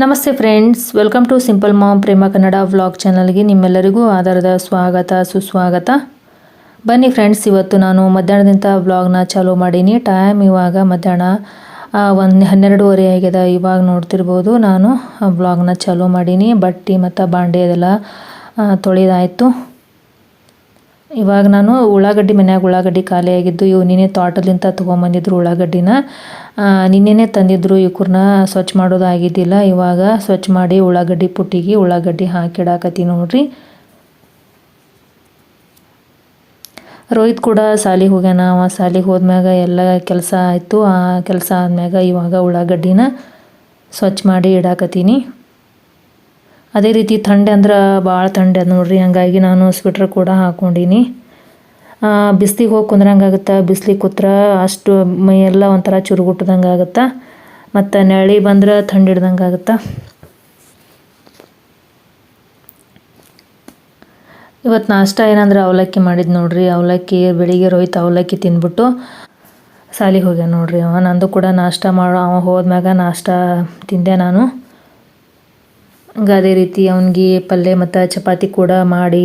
ನಮಸ್ತೆ friends, welcome to simple mom Prema Kannada vlog ಚಾನಲ್ಗೆ ನಿಮ್ಮೆಲ್ಲರಿಗೂ ಆಧಾರದ ಸ್ವಾಗತ, ಸುಸ್ವಾಗತ. ಬನ್ನಿ ಫ್ರೆಂಡ್ಸ್, ಇವತ್ತು ನಾನು ಮಧ್ಯಾಹ್ನದಿಂದ ವ್ಲಾಗ್ನ ಚಾಲೂ ಮಾಡೀನಿ. ಟೈಮ್ ಇವಾಗ ಮಧ್ಯಾಹ್ನ ಒಂದು ಹನ್ನೆರಡೂವರೆ ಆಗ್ಯದ ಇವಾಗ ನೋಡ್ತಿರ್ಬೋದು ನಾನು ವ್ಲಾಗ್ನ ಚಾಲೂ ಮಾಡೀನಿ. ಬಟ್ಟೆ ಮತ್ತು ಬಾಂಡೆ ಅದೆಲ್ಲ ತೊಳೆದಾಯಿತು. ಇವಾಗ ನಾನು ಉಳ್ಳಾಗಡ್ಡಿ ಮನ್ಯಾಗ ಉಳ್ಳಾಗಡ್ಡಿ ಖಾಲಿ ಆಗಿದ್ದು ಇವು ನಿನ್ನೆ ತೋಟದಿಂದ ತೊಗೊಂಬಂದಿದ್ರು ಉಳ್ಳಾಗಡ್ಡಿನ. ನಿನ್ನೆನೇ ತಂದಿದ್ರು ಇವ್ರನ್ನ ಸ್ವಚ್ಛ ಮಾಡೋದು ಆಗಿದ್ದಿಲ್ಲ. ಇವಾಗ ಸ್ವಚ್ಛ ಮಾಡಿ ಉಳ್ಳಾಗಡ್ಡಿ ಪುಟ್ಟಿಗೆ ಉಳ್ಳಾಗಡ್ಡಿ ಹಾಕಿಡಾಕತ್ತೀನಿ ನೋಡ್ರಿ. ರೋಹಿತ್ ಕೂಡ ಸಾಲಿಗೆ ಹೋಗ್ಯಾನ. ಅವ ಸಾಲಿಗೆ ಹೋದ್ಮ್ಯಾಗ ಎಲ್ಲ ಕೆಲಸ ಆಯಿತು. ಆ ಕೆಲಸ ಆದ್ಮ್ಯಾಗ ಇವಾಗ ಉಳ್ಳಾಗಡ್ಡಿನ ಸ್ವಚ್ಛ ಮಾಡಿ ಇಡಾಕತ್ತೀನಿ. ಅದೇ ರೀತಿ ಥಂಡೆ ಅಂದ್ರೆ ಭಾಳ ಥಂಡೆ ಅದು ನೋಡ್ರಿ, ಹಂಗಾಗಿ ನಾನು ಸ್ವೆಟ್ರ್ ಕೂಡ ಹಾಕ್ಕೊಂಡೀನಿ ಬಿಸ್ಲಿಗೆ ಹೋಗಿ ಕುಂದ್ರಂಗಾಗುತ್ತೆ, ಬಿಸ್ಲಿಗೆ ಕೂತ್ರ ಅಷ್ಟು ಮೈ ಎಲ್ಲ ಒಂಥರ ಚುರುಗುಟ್ಟದಂಗೆ ಆಗುತ್ತೆ, ಮತ್ತು ನೆಳಿ ಬಂದ್ರೆ ಥಂಡಿ ಹಿಡ್ದಂಗೆ ಆಗುತ್ತೆ. ಇವತ್ತು ನಾಷ್ಟ ಏನಂದ್ರೆ ಅವಲಕ್ಕಿ ಮಾಡಿದ್ದು ನೋಡ್ರಿ, ಅವಲಕ್ಕಿ, ಬೆಳಿಗ್ಗೆ ರೋಹಿತ್ ಅವಲಕ್ಕಿ ತಿಂದ್ಬಿಟ್ಟು ಸಾಲಿಗೆ ಹೋಗ್ಯಾನ ನೋಡ್ರಿ ಅವ, ನಂದು ಕೂಡ ನಾಷ್ಟ ಮಾಡೋ, ಅವ ಹೋದ್ಮ್ಯಾಗ ನಾಷ್ಟ ತಿಂದೆ ನಾನು. ಹಂಗೆ ಅದೇ ರೀತಿ ಅವನಿಗೆ ಪಲ್ಯ ಮತ್ತು ಚಪಾತಿ ಕೂಡ ಮಾಡಿ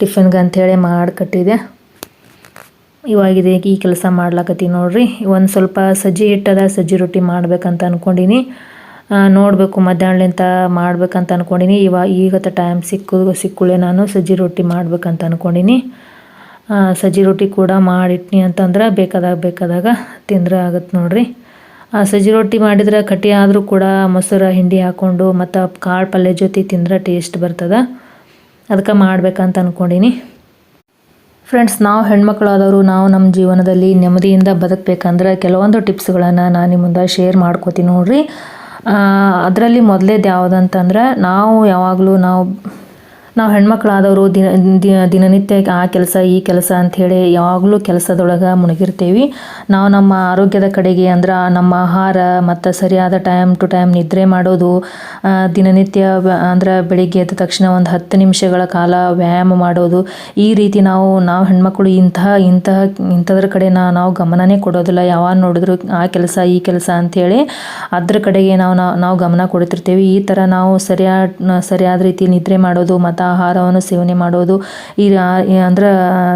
ಟಿಫಿನ್ಗೆ ಅಂಥೇಳಿ ಮಾಡಿ ಕಟ್ಟಿದೆ. ಇವಾಗಿದೆ ಈ ಕೆಲಸ ಮಾಡ್ಲಾಕತ್ತೀನಿ ನೋಡ್ರಿ. ಒಂದು ಸ್ವಲ್ಪ ಸಜ್ಜಿ ಹಿಟ್ಟದ ಸಜ್ಜಿ ರೊಟ್ಟಿ ಮಾಡ್ಬೇಕಂತ ಅಂದ್ಕೊಂಡಿನಿ ನೋಡಬೇಕು ಮಧ್ಯಾಹ್ನಲಿಂತ ಮಾಡ್ಬೇಕಂತ ಅಂದ್ಕೊಂಡಿನಿ ಇವಾಗ ಈಗತ್ತ ಟೈಮ್ ಸಿಕ್ಕು ಸಿಕ್ಕುಳೆ ನಾನು ಸಜ್ಜಿ ರೊಟ್ಟಿ ಮಾಡ್ಬೇಕಂತ ಅಂದ್ಕೊಂಡಿನಿ ಸಜ್ಜಿ ರೊಟ್ಟಿ ಕೂಡ ಮಾಡಿಟ್ನಿ ಅಂತಂದ್ರೆ ಬೇಕಾದಾಗ ಬೇಕಾದಾಗ ತಿಂದ್ರೆ ಆಗತ್ತೆ ನೋಡ್ರಿ. ಸಜ್ಜಿ ರೊಟ್ಟಿ ಮಾಡಿದ್ರೆ ಕಟ್ಟಿ ಆದರೂ ಕೂಡ ಮೊಸರು, ಹಿಂಡಿ ಹಾಕ್ಕೊಂಡು ಮತ್ತು ಕಾಳು ಪಲ್ಯ ಜೊತೆ ತಿಂದ್ರೆ ಟೇಸ್ಟ್ ಬರ್ತದೆ. ಅದಕ್ಕೆ ಮಾಡ್ಬೇಕಂತ ಅಂದ್ಕೊಂಡೀನಿ ಫ್ರೆಂಡ್ಸ್ ನಾವು ಹೆಣ್ಮಕ್ಳಾದವರು, ನಾವು ನಮ್ಮ ಜೀವನದಲ್ಲಿ ನೆಮ್ಮದಿಯಿಂದ ಬದುಕಬೇಕಂದ್ರೆ ಕೆಲವೊಂದು ಟಿಪ್ಸ್ಗಳನ್ನು ನಾನು ನಿಮ್ಮ ಶೇರ್ ಮಾಡ್ಕೋತೀನಿ ನೋಡ್ರಿ. ಅದರಲ್ಲಿ ಮೊದಲೇದು ಯಾವುದಂತಂದ್ರೆ, ನಾವು ಯಾವಾಗಲೂ ನಾವು ನಾವು ಹೆಣ್ಮಕ್ಳಾದವರು ದಿನ ದಿನ ದಿನನಿತ್ಯ ಆ ಕೆಲಸ, ಈ ಕೆಲಸ ಅಂಥೇಳಿ ಯಾವಾಗಲೂ ಕೆಲಸದೊಳಗೆ ಮುಳುಗಿರ್ತೀವಿ ನಾವು ನಮ್ಮ ಆರೋಗ್ಯದ ಕಡೆಗೆ ಅಂದ್ರೆ ನಮ್ಮ ಆಹಾರ ಮತ್ತು ಸರಿಯಾದ ಟೈಮ್ ಟು ಟೈಮ್ ನಿದ್ರೆ ಮಾಡೋದು ದಿನನಿತ್ಯ ಅಂದ್ರೆ ಬೆಳಿಗ್ಗೆ ಎದ್ದ ತಕ್ಷಣ ಒಂದು ಹತ್ತು ನಿಮಿಷಗಳ ಕಾಲ ವ್ಯಾಯಾಮ ಮಾಡೋದು. ಈ ರೀತಿ ನಾವು ನಾವು ಹೆಣ್ಮಕ್ಳು ಇಂತಹ ಇಂತಹ, ಇಂಥದ್ರ ಕಡೆ ನಾವು ಗಮನನೇ ಕೊಡೋದಿಲ್ಲ. ಯಾವಾಗ ನೋಡಿದ್ರು ಆ ಕೆಲಸ, ಈ ಕೆಲಸ ಅಂಥೇಳಿ ಅದ್ರ ಕಡೆಗೆ ನಾವು ನಾವು ಗಮನ ಕೊಡ್ತಿರ್ತೀವಿ. ಈ ಥರ ನಾವು ಸರಿಯಾದ ಸರಿಯಾದ ರೀತಿ ನಿದ್ರೆ ಮಾಡೋದು ಮತ್ತು ಆಹಾರವನ್ನು ಸೇವನೆ ಮಾಡೋದು, ಈ ಅಂದ್ರೆ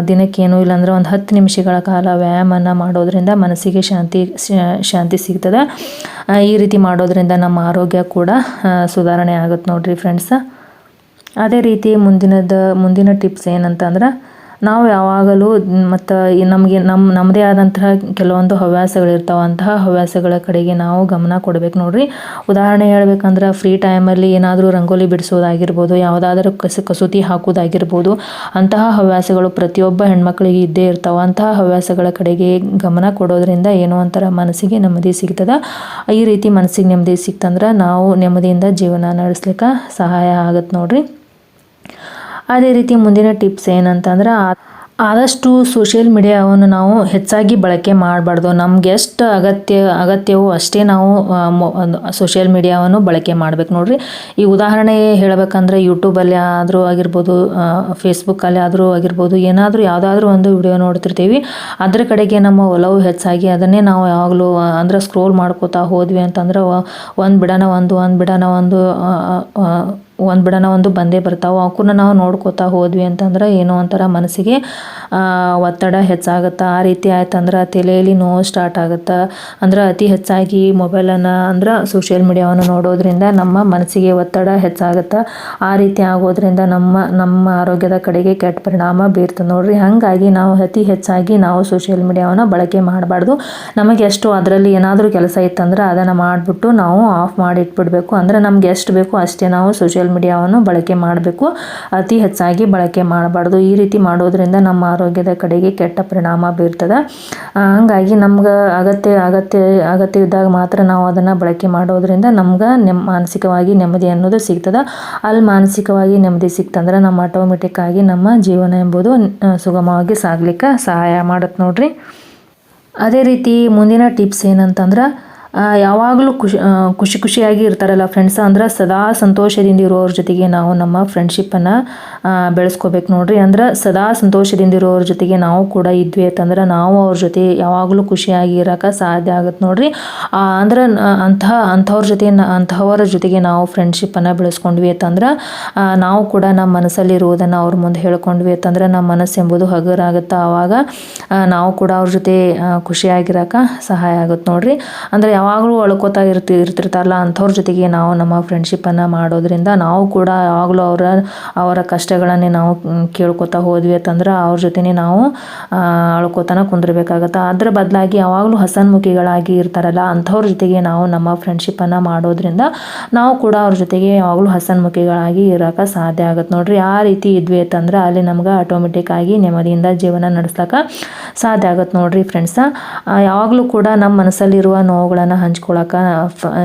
ದಿನಕ್ಕೆ ದಿನಕ್ಕೇನು ಇಲ್ಲಾಂದ್ರೆ ಒಂದು ಹತ್ತು ನಿಮಿಷಗಳ ಕಾಲ ವ್ಯಾಯಾಮನ ಮಾಡೋದ್ರಿಂದ ಮನಸ್ಸಿಗೆ ಶಾಂತಿ ಶಾಂತಿ ಸಿಗ್ತದೆ. ಈ ರೀತಿ ಮಾಡೋದ್ರಿಂದ ನಮ್ಮ ಆರೋಗ್ಯ ಕೂಡ ಸುಧಾರಣೆ ಆಗುತ್ತೆ ನೋಡಿರಿ ಫ್ರೆಂಡ್ಸ್ ಅದೇ ರೀತಿ ಮುಂದಿನದ, ಮುಂದಿನ ಟಿಪ್ಸ್ ಏನಂತಂದ್ರೆ ನಾವು ಯಾವಾಗಲೂ ಮತ್ತು ನಮಗೆ ನಮ್ಮ ನಮ್ಮದೇ ಆದಂತಹ ಕೆಲವೊಂದು ಹವ್ಯಾಸಗಳಿರ್ತಾವೆ, ಅಂತಹ ಹವ್ಯಾಸಗಳ ಕಡೆಗೆ ನಾವು ಗಮನ ಕೊಡಬೇಕು ನೋಡ್ರಿ. ಉದಾಹರಣೆ ಹೇಳ್ಬೇಕಂದ್ರೆ ಫ್ರೀ ಟೈಮಲ್ಲಿ ಏನಾದರೂ ರಂಗೋಲಿ ಬಿಡಿಸೋದಾಗಿರ್ಬೋದು, ಯಾವುದಾದ್ರೂ ಕಸ, ಕಸೂತಿ ಹಾಕೋದಾಗಿರ್ಬೋದು, ಅಂತಹ ಹವ್ಯಾಸಗಳು ಪ್ರತಿಯೊಬ್ಬ ಹೆಣ್ಮಕ್ಳಿಗೆ ಇದ್ದೇ ಇರ್ತಾವೆ. ಅಂತಹ ಹವ್ಯಾಸಗಳ ಕಡೆಗೆ ಗಮನ ಕೊಡೋದ್ರಿಂದ ಏನೋ ಒಂಥರ ಮನಸ್ಸಿಗೆ ನೆಮ್ಮದಿ ಸಿಗ್ತದೆ. ಈ ರೀತಿ ಮನಸ್ಸಿಗೆ ನೆಮ್ಮದಿ ಸಿಕ್ತಂದ್ರೆ ನಾವು ನೆಮ್ಮದಿಯಿಂದ ಜೀವನ ನಡೆಸ್ಲಿಕ್ಕೆ ಸಹಾಯ ಆಗತ್ತೆ ನೋಡ್ರಿ. ಅದೇ ರೀತಿ ಮುಂದಿನ ಟಿಪ್ಸ್ ಏನಂತಂದ್ರೆ ಆದಷ್ಟು ಸೋಷಿಯಲ್ ಮೀಡಿಯಾವನ್ನು ನಾವು ಹೆಚ್ಚಾಗಿ ಬಳಕೆ ಮಾಡಬಾರ್ದು. ನಮ್ಗೆ ಎಷ್ಟು ಅಗತ್ಯ ಅಗತ್ಯವೋ ಅಷ್ಟೇ ನಾವು ಸೋಷಿಯಲ್ ಮೀಡಿಯಾವನ್ನು ಬಳಕೆ ಮಾಡ್ಬೇಕು. ನೋಡ್ರಿ, ಈ ಉದಾಹರಣೆ ಹೇಳಬೇಕಂದ್ರೆ ಯೂಟ್ಯೂಬಲ್ಲಿ ಆದರೂ ಆಗಿರ್ಬೋದು ಫೇಸ್ಬುಕ್ಕಲ್ಲಿ ಆದರೂ ಆಗಿರ್ಬೋದು, ಏನಾದರೂ ಯಾವುದಾದ್ರೂ ಒಂದು ವಿಡಿಯೋ ನೋಡ್ತಿರ್ತೀವಿ. ಅದರ ಕಡೆಗೆ ನಮ್ಮ ಒಲವು ಹೆಚ್ಚಾಗಿ ಅದನ್ನೇ ನಾವು ಯಾವಾಗಲೂ ಅಂದ್ರೆ ಸ್ಕ್ರೋಲ್ ಮಾಡ್ಕೋತಾ ಹೋದ್ವಿ ಅಂತಂದ್ರೆ ಒಂದು ಬಿಡನ ಒಂದು ಒಂದು ಬಿಡನ ಒಂದು ಒಂದು ಬಿಡನ ಒಂದು ಬಂದೇ ಬರ್ತಾವೆ. ಅವಕ್ಕೂನ ನಾವು ನೋಡ್ಕೋತಾ ಹೋದ್ವಿ ಅಂತಂದ್ರೆ ಏನೋ ಒಂಥರ ಮನಸ್ಸಿಗೆ ಒತ್ತಡ ಹೆಚ್ಚಾಗುತ್ತೆ. ಆ ರೀತಿ ಆಯ್ತಂದ್ರೆ ತಲೆಯಲ್ಲಿ ನೋವು ಸ್ಟಾರ್ಟ್ ಆಗುತ್ತೆ. ಅಂದ್ರೆ ಅತಿ ಹೆಚ್ಚಾಗಿ ಮೊಬೈಲನ್ನು ಅಂದ್ರೆ ಸೋಷಿಯಲ್ ಮೀಡಿಯಾವನ್ನು ನೋಡೋದ್ರಿಂದ ನಮ್ಮ ಮನಸ್ಸಿಗೆ ಒತ್ತಡ ಹೆಚ್ಚಾಗುತ್ತೆ. ಆ ರೀತಿ ಆಗೋದ್ರಿಂದ ನಮ್ಮ ನಮ್ಮ ಆರೋಗ್ಯದ ಕಡೆಗೆ ಕೆಟ್ಟ ಪರಿಣಾಮ ಬೀರ್ತದೆ ನೋಡ್ರಿ. ಹಾಗಾಗಿ ನಾವು ಅತಿ ಹೆಚ್ಚಾಗಿ ನಾವು ಸೋಷಿಯಲ್ ಮೀಡಿಯಾವನ್ನು ಬಳಕೆ ಮಾಡಬಾರ್ದು. ನಮಗೆ ಎಷ್ಟು ಅದರಲ್ಲಿ ಏನಾದರೂ ಕೆಲಸ ಇತ್ತಂದ್ರೆ ಅದನ್ನು ಮಾಡಿಬಿಟ್ಟು ನಾವು ಆಫ್ ಮಾಡಿಟ್ಬಿಡ್ಬೇಕು. ಅಂದರೆ ನಮ್ಗೆ ಎಷ್ಟು ಬೇಕೋ ಅಷ್ಟೇ ನಾವು ಸೋಷಿಯಲ್ ಮೀಡಿಯಾವನ್ನು ಬಳಕೆ ಮಾಡಬೇಕು. ಅತಿ ಹೆಚ್ಚಾಗಿ ಬಳಕೆ ಮಾಡಬಾರ್ದು. ಈ ರೀತಿ ಮಾಡೋದ್ರಿಂದ ನಮ್ಮ ಆರೋಗ್ಯದ ಕಡೆಗೆ ಕೆಟ್ಟ ಪರಿಣಾಮ ಬೀರ್ತದೆ. ಹಂಗಾಗಿ ನಮ್ಗೆ ಅಗತ್ಯ ಅಗತ್ಯ ಅಗತ್ಯ ಇದ್ದಾಗ ಮಾತ್ರ ನಾವು ಅದನ್ನು ಬಳಕೆ ಮಾಡೋದ್ರಿಂದ ನಮ್ಗೆ ನೆಮ್ಮ ಮಾನಸಿಕವಾಗಿ ನೆಮ್ಮದಿ ಅನ್ನೋದು ಸಿಗ್ತದೆ. ಅಲ್ಲಿ ಮಾನಸಿಕವಾಗಿ ನೆಮ್ಮದಿ ಸಿಕ್ತಂದ್ರೆ ನಮ್ಮ ಆಟೋಮೆಟಿಕ್ ಆಗಿ ನಮ್ಮ ಜೀವನ ಎಂಬುದು ಸುಗಮವಾಗಿ ಸಾಗ್ಲಿಕ್ಕೆ ಸಹಾಯ ಮಾಡುತ್ತೆ ನೋಡ್ರಿ. ಅದೇ ರೀತಿ ಮುಂದಿನ ಟಿಪ್ಸ್ ಏನಂತಂದ್ರೆ ಯಾವಾಗಲೂ ಖುಷಿ ಖುಷಿ ಖುಷಿಯಾಗಿ ಇರ್ತಾರಲ್ಲ ಫ್ರೆಂಡ್ಸ್ ಅಂದ್ರೆ ಸದಾ ಸಂತೋಷದಿಂದ ಇರೋರ ಜೊತೆಗೆ ನಾವು ನಮ್ಮ ಫ್ರೆಂಡ್ಶಿಪ್ಪನ್ನು ಬೆಳೆಸ್ಕೋಬೇಕು ನೋಡ್ರಿ. ಅಂದ್ರೆ ಸದಾ ಸಂತೋಷದಿಂದ ಇರೋರ ಜೊತೆಗೆ ನಾವು ಕೂಡ ಇದ್ವಿ ಅಂತಂದ್ರೆ ನಾವು ಅವ್ರ ಜೊತೆ ಯಾವಾಗಲೂ ಖುಷಿಯಾಗಿ ಇರೋಕೆ ಸಾಧ್ಯ ಆಗುತ್ತೆ ನೋಡ್ರಿ. ಅಂದ್ರೆ ಅಂತಹ ಅಂಥವ್ರ ಜೊತೆ ಅಂಥವರ ಜೊತೆಗೆ ನಾವು ಫ್ರೆಂಡ್ಶಿಪ್ಪನ್ನು ಬೆಳೆಸ್ಕೊಂಡ್ವಿ ಅಂತಂದ್ರೆ ನಾವು ಕೂಡ ನಮ್ಮ ಮನಸ್ಸಲ್ಲಿರುವುದನ್ನು ಅವ್ರ ಮುಂದೆ ಹೇಳ್ಕೊಂಡ್ವಿ ಅಂತಂದ್ರೆ ನಮ್ಮ ಮನಸ್ಸು ಎಂಬುದು ಹಗುರಾಗುತ್ತೆ ಆವಾಗ ನಾವು ಕೂಡ ಅವ್ರ ಜೊತೆ ಖುಷಿಯಾಗಿರೋಕೆ ಸಹಾಯ ಆಗುತ್ತೆ ನೋಡ್ರಿ. ಅಂದರೆ ಯಾವಾಗಲೂ ಅಳ್ಕೋತಾ ಇರ್ತಿ, ಇರ್ತಿರ್ತಾರಲ್ಲ ಅಂಥವ್ರ ಜೊತೆಗೆ ನಾವು ನಮ್ಮ ಫ್ರೆಂಡ್ಶಿಪ್ಪನ್ನು ಮಾಡೋದ್ರಿಂದ ನಾವು ಕೂಡ ಯಾವಾಗಲೂ ಅವರ ಅವರ ಕಷ್ಟಗಳನ್ನೇ ನಾವು ಕೇಳ್ಕೊತಾ ಹೋದ್ವಿ ಅಂತಂದ್ರೆ ಅವ್ರ ಜೊತೆನೇ ನಾವು ಅಳ್ಕೋತಾನ ಕುಂದಿರ್ಬೇಕಾಗತ್ತೆ. ಅದ್ರ ಬದಲಾಗಿ ಯಾವಾಗಲೂ ಹಸನ್ಮುಖಿಗಳಾಗಿ ಇರ್ತಾರಲ್ಲ ಅಂಥವ್ರ ಜೊತೆಗೆ ನಾವು ನಮ್ಮ ಫ್ರೆಂಡ್ಶಿಪ್ಪನ್ನು ಮಾಡೋದ್ರಿಂದ ನಾವು ಕೂಡ ಅವ್ರ ಜೊತೆಗೆ ಯಾವಾಗಲೂ ಹಸನ್ಮುಖಿಗಳಾಗಿ ಇರೋಕೆ ಸಾಧ್ಯ ಆಗುತ್ತೆ ನೋಡ್ರಿ, ಆ ರೀತಿ ಇದ್ವಿ ಅಂತಂದ್ರೆ ಅಲ್ಲಿ ನಮ್ಗೆ ಆಟೋಮೆಟಿಕ್ ಆಗಿ ನೆಮ್ಮದಿಯಿಂದ ಜೀವನ ನಡೆಸ್ಲಿಕ್ಕೆ ಸಾಧ್ಯ ಆಗುತ್ತೆ ನೋಡ್ರಿ ಫ್ರೆಂಡ್ಸ ಯಾವಾಗಲೂ ಕೂಡ ನಮ್ಮ ಮನಸ್ಸಲ್ಲಿರುವ ನೋವುಗಳನ್ನು ಹಂಚ್ಕೊಳಕ್ಕೆ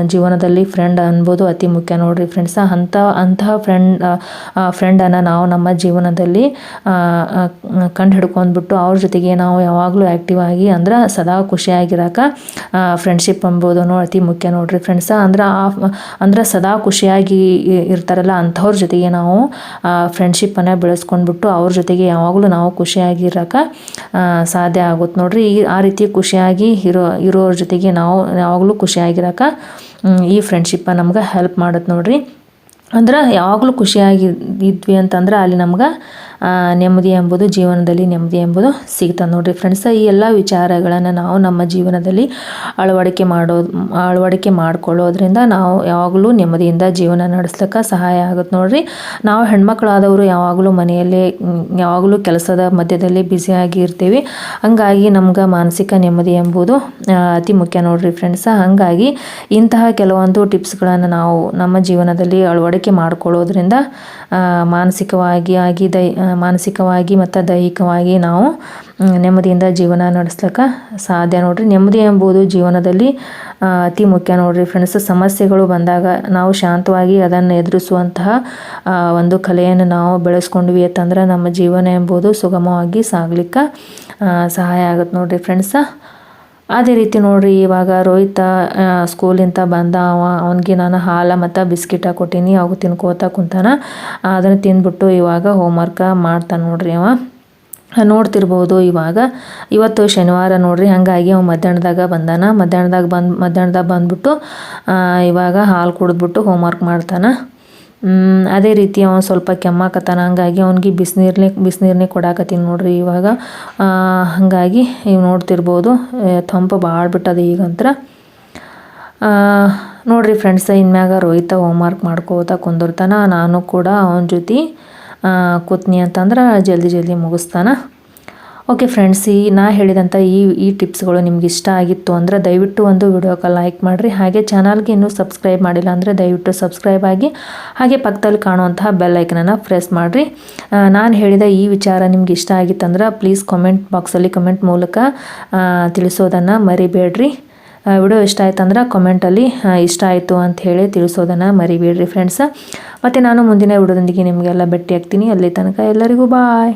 ಜೀವನದಲ್ಲಿ ಫ್ರೆಂಡ್ ಅನ್ಬೋದು ಅತಿ ಮುಖ್ಯ ನೋಡ್ರಿ ಫ್ರೆಂಡ್ಸ್ ಅಂಥ ಅಂತಹ ಫ್ರೆಂಡ್ ಫ್ರೆಂಡನ್ನು ನಾವು ನಮ್ಮ ಜೀವನದಲ್ಲಿ ಕಂಡು ಹಿಡ್ಕೊಂಡ್ಬಿಟ್ಟು ಅವ್ರ ಜೊತೆಗೆ ನಾವು ಯಾವಾಗಲೂ ಆ್ಯಕ್ಟಿವ್ ಆಗಿ ಅಂದ್ರೆ ಸದಾ ಖುಷಿಯಾಗಿರೋಕೆ ಫ್ರೆಂಡ್ಶಿಪ್ ಅಂಬೋದು ಅತಿ ಮುಖ್ಯ ನೋಡ್ರಿ ಫ್ರೆಂಡ್ಸ್ ಅಂದ್ರೆ ಆ, ಅಂದ್ರೆ ಸದಾ ಖುಷಿಯಾಗಿ ಇರ್ತಾರಲ್ಲ ಅಂಥವ್ರ ಜೊತೆಗೆ ನಾವು ಫ್ರೆಂಡ್ಶಿಪ್ಪನ್ನು ಬೆಳೆಸ್ಕೊಂಡ್ಬಿಟ್ಟು ಅವ್ರ ಜೊತೆಗೆ ಯಾವಾಗಲೂ ನಾವು ಖುಷಿಯಾಗಿರೋಕೆ ಸಾಧ್ಯ ಆಗುತ್ತೆ ನೋಡ್ರಿ. ಈ, ಆ ರೀತಿ ಖುಷಿಯಾಗಿ ಇರೋ, ಇರೋರ ಜೊತೆಗೆ ನಾವು ಯಾವಾಗಲೂ ಖುಷಿಯಾಗಿರೋಕೆ ಈ ಫ್ರೆಂಡ್ಶಿಪ್ಪ ನಮ್ಗೆ ಹೆಲ್ಪ್ ಮಾಡುತ್ತೆ ನೋಡ್ರಿ. ಅಂದ್ರೆ ಯಾವಾಗಲೂ ಖುಷಿಯಾಗಿ ಇದ್ವಿ ಅಂತಂದ್ರೆ ಅಲ್ಲಿ ನಮ್ಗೆ ನೆಮ್ಮದಿ ಎಂಬುದು ಜೀವನದಲ್ಲಿ ನೆಮ್ಮದಿ ಎಂಬುದು ಸಿಗ್ತದೆ. ನೋಡಿರಿ ಫ್ರೆಂಡ್ಸ್ ಈ ಎಲ್ಲ ವಿಚಾರಗಳನ್ನು ನಾವು ನಮ್ಮ ಜೀವನದಲ್ಲಿ ಅಳವಡಿಕೆ ಮಾಡೋದು ಅಳವಡಿಕೆ ಮಾಡ್ಕೊಳ್ಳೋದ್ರಿಂದ ನಾವು ಯಾವಾಗಲೂ ನೆಮ್ಮದಿಯಿಂದ ಜೀವನ ನಡೆಸ್ಲಿಕ್ಕೆ ಸಹಾಯ ಆಗುತ್ತೆ ನೋಡ್ರಿ. ನಾವು ಹೆಣ್ಮಕ್ಳಾದವರು ಯಾವಾಗಲೂ ಮನೆಯಲ್ಲೇ, ಯಾವಾಗಲೂ ಕೆಲಸದ ಮಧ್ಯದಲ್ಲಿ ಬ್ಯುಸಿಯಾಗಿ ಇರ್ತೀವಿ. ಹಂಗಾಗಿ ನಮ್ಗೆ ಮಾನಸಿಕ ನೆಮ್ಮದಿ ಎಂಬುದು ಅತಿ ಮುಖ್ಯ ನೋಡ್ರಿ ಫ್ರೆಂಡ್ಸ ಹಾಗಾಗಿ ಇಂತಹ ಕೆಲವೊಂದು ಟಿಪ್ಸ್ಗಳನ್ನು ನಾವು ನಮ್ಮ ಜೀವನದಲ್ಲಿ ಅಳವಡಿಕೆ ಮಾಡ್ಕೊಳ್ಳೋದ್ರಿಂದ ಮಾನಸಿಕವಾಗಿ ಆಗಿ ದೈ ಮಾನಸಿಕವಾಗಿ ಮತ್ತು ದೈಹಿಕವಾಗಿ ನಾವು ನೆಮ್ಮದಿಯಿಂದ ಜೀವನ ನಡೆಸ್ಲಿಕ್ಕೆ ಸಾಧ್ಯ ನೋಡ್ರಿ. ನೆಮ್ಮದಿ ಎಂಬುದು ಜೀವನದಲ್ಲಿ ಅತಿ ಮುಖ್ಯ ನೋಡ್ರಿ ಫ್ರೆಂಡ್ಸ್ ಸಮಸ್ಯೆಗಳು ಬಂದಾಗ ನಾವು ಶಾಂತವಾಗಿ ಅದನ್ನು ಎದುರಿಸುವಂತಹ ಒಂದು ಕಲೆಯನ್ನು ನಾವು ಬೆಳೆಸ್ಕೊಂಡ್ವಿ ಅಂತಂದ್ರೆ ನಮ್ಮ ಜೀವನ ಎಂಬುದು ಸುಗಮವಾಗಿ ಸಾಗ್ಲಿಕ್ಕೆ ಸಹಾಯ ಆಗುತ್ತೆ ನೋಡ್ರಿ ಫ್ರೆಂಡ್ಸ ಅದೇ ರೀತಿ ನೋಡ್ರಿ, ಇವಾಗ ರೋಹಿತ ಸ್ಕೂಲಿಂದ ಬಂದ, ಅವ, ಅವನಿಗೆ ನಾನು ಹಾಲು ಮತ್ತು ಬಿಸ್ಕಿಟ ಕೊಟ್ಟೀನಿ ಅವು ತಿನ್ಕೋತ ಕುಂತಾನ. ಅದನ್ನು ತಿಂದ್ಬಿಟ್ಟು ಇವಾಗ ಹೋಮ್ವರ್ಕ ಮಾಡ್ತಾನೆ ನೋಡ್ರಿ ಅವ. ನೋಡ್ತಿರ್ಬೋದು ಇವಾಗ. ಇವತ್ತು ಶನಿವಾರ ನೋಡ್ರಿ, ಹಾಗಾಗಿ ಅವ ಮಧ್ಯಾಹ್ನದಾಗ ಬಂದಾನ. ಮಧ್ಯಾಹ್ನದಾಗ ಬಂದು, ಮಧ್ಯಾಹ್ನದಾಗ ಬಂದ್ಬಿಟ್ಟು ಇವಾಗ ಹಾಲು ಕುಡಿದ್ಬಿಟ್ಟು ಹೋಮ್ವರ್ಕ್ ಮಾಡ್ತಾನೆ. ಅದೇ ರೀತಿ ಅವ ಸ್ವಲ್ಪ ಕೆಮ್ಮಾಕತ್ತಾನ. ಹಂಗಾಗಿ ಅವ್ನಿಗೆ ಬಿಸಿನೀರ್ನೇ ಬಿಸಿನೀರನ್ನೇ ಕೊಡಾಕತ್ತೀನಿ ನೋಡ್ರಿ ಇವಾಗ. ಹಾಗಾಗಿ ನೀವು ನೋಡ್ತಿರ್ಬೋದು. ತಂಪು ಭಾಳ ಬಿಟ್ಟದೆ ಈಗಂತ್ರ. ನೋಡ್ರಿ ಫ್ರೆಂಡ್ಸ್ ಇನ್ಮ್ಯಾಗ ರೋಹಿತ ಹೋಮ್ವರ್ಕ್ ಮಾಡ್ಕೋತ ಕುಂದಿರ್ತಾನ. ನಾನು ಕೂಡ ಅವನ ಜೊತೆ ಕೂತ್ನಿ ಅಂತಂದ್ರೆ ಜಲ್ದಿ ಜಲ್ದಿ ಮುಗಿಸ್ತಾನ. ಓಕೆ ಫ್ರೆಂಡ್ಸ್ ಈ ನಾ ಹೇಳಿದಂಥ ಈ ಈ ಟಿಪ್ಸ್ಗಳು ನಿಮ್ಗೆ ಇಷ್ಟ ಆಗಿತ್ತು ಅಂದರೆ ದಯವಿಟ್ಟು ಒಂದು ವಿಡಿಯೋಗೆ ಲೈಕ್ ಮಾಡಿರಿ. ಹಾಗೆ ಚಾನಲ್ಗೆ ಇನ್ನೂ ಸಬ್ಸ್ಕ್ರೈಬ್ ಮಾಡಿಲ್ಲ ಅಂದರೆ ದಯವಿಟ್ಟು ಸಬ್ಸ್ಕ್ರೈಬ್ ಆಗಿ, ಹಾಗೆ ಪಕ್ಕದಲ್ಲಿ ಕಾಣುವಂತಹ ಬೆಲ್ ಐಕನನ್ನು ಪ್ರೆಸ್ ಮಾಡಿರಿ. ನಾನು ಹೇಳಿದ ಈ ವಿಚಾರ ನಿಮ್ಗೆ ಇಷ್ಟ ಆಗಿತ್ತಂದ್ರೆ ಪ್ಲೀಸ್ ಕಮೆಂಟ್ ಬಾಕ್ಸಲ್ಲಿ ಕಮೆಂಟ್ ಮೂಲಕ ತಿಳಿಸೋದನ್ನು ಮರಿಬೇಡ್ರಿ. ವಿಡಿಯೋ ಇಷ್ಟ ಆಯ್ತು ಅಂದ್ರೆ ಕಮೆಂಟಲ್ಲಿ ಇಷ್ಟ ಆಯಿತು ಅಂತ ಹೇಳಿ ತಿಳಿಸೋದನ್ನು ಮರಿಬೇಡ್ರಿ ಫ್ರೆಂಡ್ಸ್ ಮತ್ತು ನಾನು ಮುಂದಿನ ವಿಡಿಯೋದೊಂದಿಗೆ ನಿಮಗೆಲ್ಲ ಭೇಟಿ ಆಗ್ತೀನಿ ಅಲ್ಲಿ ತನಕ ಎಲ್ಲರಿಗೂ ಬಾಯ್